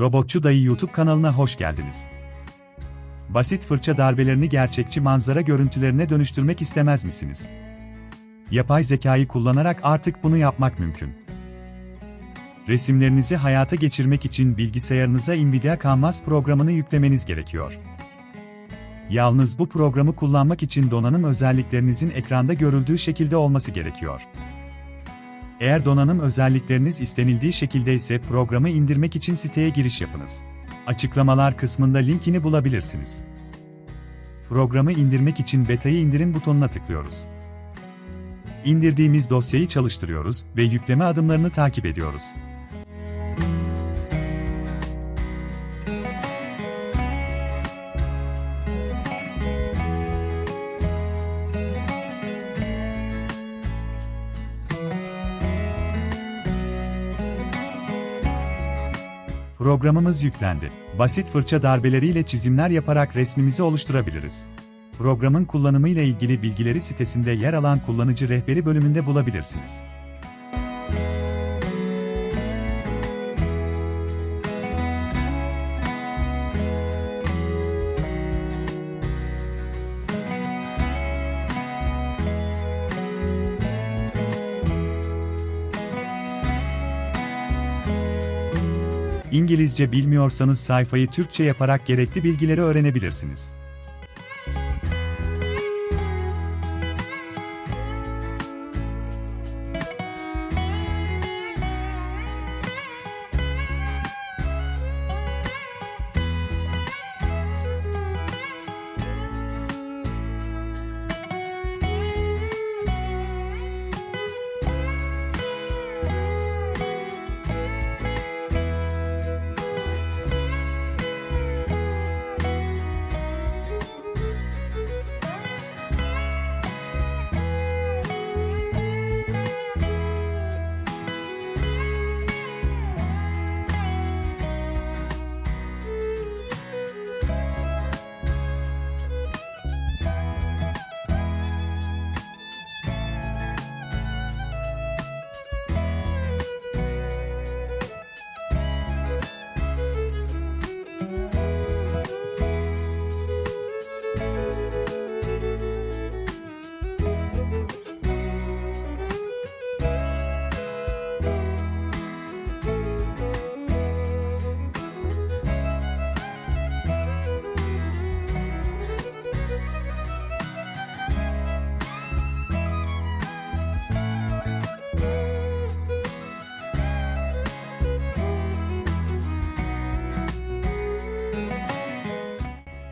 Robotçu Dayı YouTube kanalına hoş geldiniz. Basit fırça darbelerini gerçekçi manzara görüntülerine dönüştürmek istemez misiniz? Yapay zekayı kullanarak artık bunu yapmak mümkün. Resimlerinizi hayata geçirmek için bilgisayarınıza Nvidia Canvas programını yüklemeniz gerekiyor. Yalnız bu programı kullanmak için donanım özelliklerinizin ekranda görüldüğü şekilde olması gerekiyor. Eğer donanım özellikleriniz istenildiği şekilde ise programı indirmek için siteye giriş yapınız. Açıklamalar kısmında linkini bulabilirsiniz. Programı indirmek için beta'yı indirin butonuna tıklıyoruz. İndirdiğimiz dosyayı çalıştırıyoruz ve yükleme adımlarını takip ediyoruz. Programımız yüklendi. Basit fırça darbeleriyle çizimler yaparak resmimizi oluşturabiliriz. Programın kullanımı ile ilgili bilgileri sitesinde yer alan kullanıcı rehberi bölümünde bulabilirsiniz. İngilizce bilmiyorsanız sayfayı Türkçe yaparak gerekli bilgileri öğrenebilirsiniz.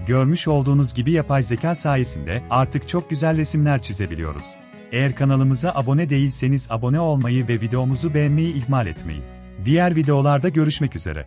Görmüş olduğunuz gibi yapay zeka sayesinde artık çok güzel resimler çizebiliyoruz. Eğer kanalımıza abone değilseniz abone olmayı ve videomuzu beğenmeyi ihmal etmeyin. Diğer videolarda görüşmek üzere.